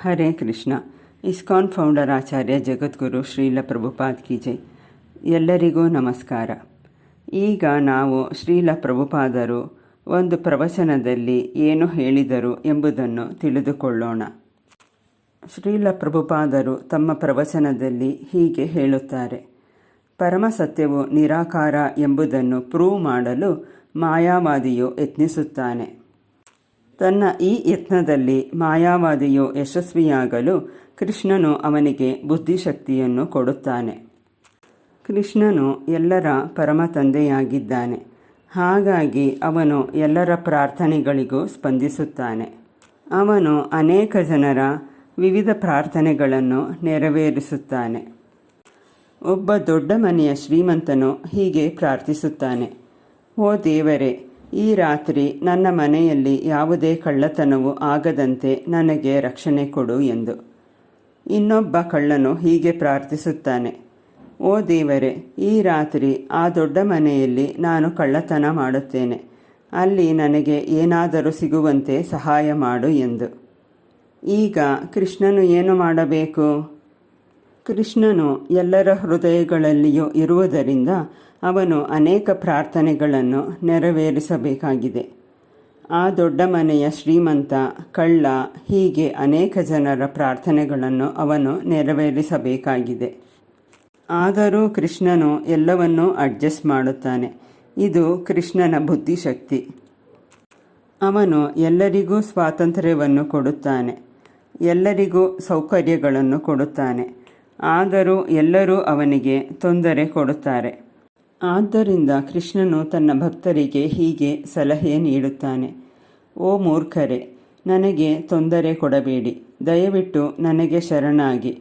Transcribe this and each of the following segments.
ಹರೇ Krishna. ISKCON founder ಆಚಾರ್ಯ ಜಗದ್ಗುರು ಶ್ರೀಲ ಪ್ರಭುಪಾದ್ की ಜೈ. ಎಲ್ಲರಿಗೂ ನಮಸ್ಕಾರ. ಈಗ ನಾವು ಶ್ರೀಲ ಪ್ರಭುಪಾದರು ಒಂದು ಪ್ರವಚನದಲ್ಲಿ ಏನು ಹೇಳಿದರು ಎಂಬುದನ್ನು ತಿಳಿದುಕೊಳ್ಳೋಣ. ಶ್ರೀಲ ಪ್ರಭುಪಾದರು ತಮ್ಮ ಪ್ರವಚನದಲ್ಲಿ ಹೀಗೆ ಹೇಳುತ್ತಾರೆ. ಪರಮ ಸತ್ಯವು ನಿರಾಕಾರ ಎಂಬುದನ್ನು ಪ್ರೂವ್ ಮಾಡಲು ಮಾಯಾವಾದಿಯು ಯತ್ನಿಸುತ್ತಾನೆ. ತನ್ನ ಈ ಯತ್ನದಲ್ಲಿ ಮಾಯಾವಾದಿಯು ಯಶಸ್ವಿಯಾಗಲು ಕೃಷ್ಣನು ಅವನಿಗೆ ಬುದ್ಧಿಶಕ್ತಿಯನ್ನು ಕೊಡುತ್ತಾನೆ. ಕೃಷ್ಣನು ಎಲ್ಲರ ಪರಮ ತಂದೆಯಾಗಿದ್ದಾನೆ. ಹಾಗಾಗಿ ಅವನು ಎಲ್ಲರ ಪ್ರಾರ್ಥನೆಗಳಿಗೂ ಸ್ಪಂದಿಸುತ್ತಾನೆ. ಅವನು ಅನೇಕ ಜನರ ವಿವಿಧ ಪ್ರಾರ್ಥನೆಗಳನ್ನು ನೆರವೇರಿಸುತ್ತಾನೆ. ಒಬ್ಬ ದೊಡ್ಡ ಮನೆಯ ಶ್ರೀಮಂತನು ಹೀಗೆ ಪ್ರಾರ್ಥಿಸುತ್ತಾನೆ, ಓ ದೇವರೇ ಈ ರಾತ್ರಿ ನನ್ನ ಮನೆಯಲ್ಲಿ ಯಾವುದೇ ಕಳ್ಳತನವು ಆಗದಂತೆ ನನಗೆ ರಕ್ಷಣೆ ಕೊಡು ಎಂದು. ಇನ್ನೊಬ್ಬ ಕಳ್ಳನು ಹೀಗೆ ಪ್ರಾರ್ಥಿಸುತ್ತಾನೆ, ಓ ದೇವರೇ, ಈ ರಾತ್ರಿ ಆ ದೊಡ್ಡ ಮನೆಯಲ್ಲಿ ನಾನು ಕಳ್ಳತನ ಮಾಡುತ್ತೇನೆ. ಅಲ್ಲಿ ನನಗೆ ಏನಾದರೂ ಸಿಗುವಂತೆ ಸಹಾಯ ಮಾಡು ಎಂದು. ಈಗ ಕೃಷ್ಣನು ಏನು ಮಾಡಬೇಕು? ಕೃಷ್ಣನು ಎಲ್ಲರ ಹೃದಯಗಳಲ್ಲಿಯೂ ಇರುವುದರಿಂದ ಅವನು ಅನೇಕ ಪ್ರಾರ್ಥನೆಗಳನ್ನು ನೆರವೇರಿಸಬೇಕಾಗಿದೆ. ಆ ದೊಡ್ಡ ಮನೆಯ ಶ್ರೀಮಂತ, ಕಳ್ಳ, ಹೀಗೆ ಅನೇಕ ಜನರ ಪ್ರಾರ್ಥನೆಗಳನ್ನು ಅವನು ನೆರವೇರಿಸಬೇಕಾಗಿದೆ. ಆದರೂ ಕೃಷ್ಣನು ಎಲ್ಲವನ್ನೂ ಅಡ್ಜಸ್ಟ್ ಮಾಡುತ್ತಾನೆ. ಇದು ಕೃಷ್ಣನ ಬುದ್ಧಿಶಕ್ತಿ. ಅವನು ಎಲ್ಲರಿಗೂ ಸ್ವಾತಂತ್ರ್ಯವನ್ನು ಕೊಡುತ್ತಾನೆ. ಎಲ್ಲರಿಗೂ ಸೌಕರ್ಯಗಳನ್ನು ಕೊಡುತ್ತಾನೆ. ಆದರೂ ಎಲ್ಲರೂ ಅವನಿಗೆ ತೊಂದರೆ ಕೊಡುತ್ತಾರೆ. ಆದ್ದರಿಂದ ಕೃಷ್ಣನು ತನ್ನ ಭಕ್ತರಿಗೆ ಹೀಗೆ ಸಲಹೆ ನೀಡುತ್ತಾನೆ. ಓ ಮೂರ್ಖರೆ, ನನಗೆ ತೊಂದರೆ ಕೊಡಬೇಡಿ. ದಯವಿಟ್ಟು ನನಗೆ ಶರಣಾಗಿ.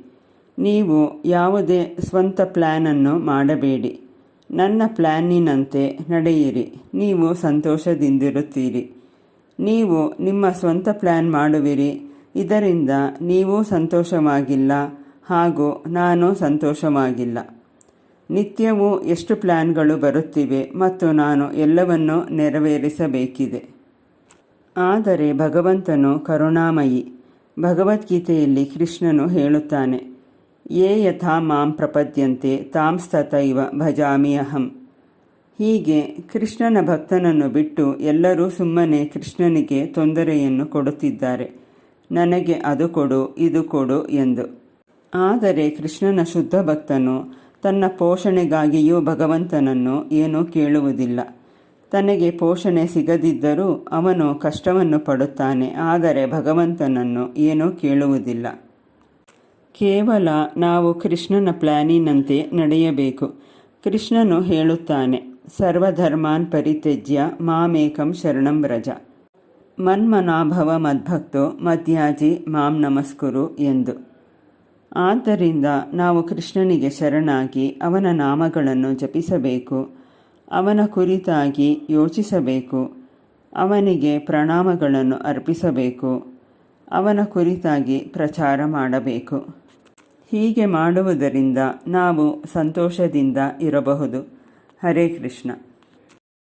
ನೀವು ಯಾವುದೇ ಸ್ವಂತ ಪ್ಲ್ಯಾನನ್ನು ಮಾಡಬೇಡಿ. ನನ್ನ ಪ್ಲ್ಯಾನಿನಂತೆ ನಡೆಯಿರಿ. ನೀವು ಸಂತೋಷದಿಂದಿರುತ್ತೀರಿ. ನೀವು ನಿಮ್ಮ ಸ್ವಂತ ಪ್ಲ್ಯಾನ್ ಮಾಡುವಿರಿ. ಇದರಿಂದ ನೀವು ಸಂತೋಷವಾಗಿಲ್ಲ. ಹಾಗೂ ನಾನು ಸಂತೋಷವಾಗಿಲ್ಲ. ನಿತ್ಯವೂ ಎಷ್ಟು ಪ್ಲ್ಯಾನ್ಗಳು ಬರುತ್ತಿವೆ ಮತ್ತು ನಾನು ಎಲ್ಲವನ್ನೂ ನೆರವೇರಿಸಬೇಕಿದೆ. ಆದರೆ ಭಗವಂತನು ಕರುಣಾಮಯಿ. ಭಗವದ್ಗೀತೆಯಲ್ಲಿ ಕೃಷ್ಣನು ಹೇಳುತ್ತಾನೆ, ಯೇ ಯಥಾ ಮಾಂ ಪ್ರಪದ್ಯಂತೆ ತಾಂಸ್ತತೈವ ಭಜಾಮಿ ಅಹಂ ಹೀಗೆ ಕೃಷ್ಣನ ಭಕ್ತನನ್ನು ಬಿಟ್ಟು ಎಲ್ಲರೂ ಸುಮ್ಮನೆ ಕೃಷ್ಣನಿಗೆ ತೊಂದರೆಯನ್ನು ಕೊಡುತ್ತಿದ್ದಾರೆ. ನನಗೆ ಅದು ಕೊಡು, ಇದು ಕೊಡು ಎಂದು. ಆದರೆ ಕೃಷ್ಣನ ಶುದ್ಧ ಭಕ್ತನು ತನ್ನ ಪೋಷಣೆಗಾಗಿಯೂ ಭಗವಂತನನ್ನು ಏನೂ ಕೇಳುವುದಿಲ್ಲ. ತನಗೆ ಪೋಷಣೆ ಸಿಗದಿದ್ದರೂ ಅವನು ಕಷ್ಟವನ್ನು ಪಡುತ್ತಾನೆ, ಆದರೆ ಭಗವಂತನನ್ನು ಏನೂ ಕೇಳುವುದಿಲ್ಲ. ಕೇವಲ ನಾವು ಕೃಷ್ಣನ ಪ್ಲಾನಿನಂತೆ ನಡೆಯಬೇಕು. ಕೃಷ್ಣನು ಹೇಳುತ್ತಾನೆ, ಸರ್ವಧರ್ಮಾನ್ ಪರಿತ್ಯಜ್ಯ ಮಾಮೇಕಂ ಶರಣಂ ವ್ರಜ. ಮನ್ಮನಾಭವ ಮದ್ಭಕ್ತೋ ಮಧ್ಯಾಜಿ ಮಾಂ ನಮಸ್ಕುರು ಎಂದು. ಆದ್ದರಿಂದ ನಾವು ಕೃಷ್ಣನಿಗೆ ಶರಣಾಗಿ ಅವನ ನಾಮಗಳನ್ನು ಜಪಿಸಬೇಕು, ಅವನ ಕುರಿತಾಗಿ ಯೋಚಿಸಬೇಕು, ಅವನಿಗೆ ಪ್ರಣಾಮಗಳನ್ನು ಅರ್ಪಿಸಬೇಕು, ಅವನ ಕುರಿತಾಗಿ ಪ್ರಚಾರ ಮಾಡಬೇಕು. ಹೀಗೆ ಮಾಡುವುದರಿಂದ ನಾವು ಸಂತೋಷದಿಂದ ಇರಬಹುದು. ಹರೇ ಕೃಷ್ಣ.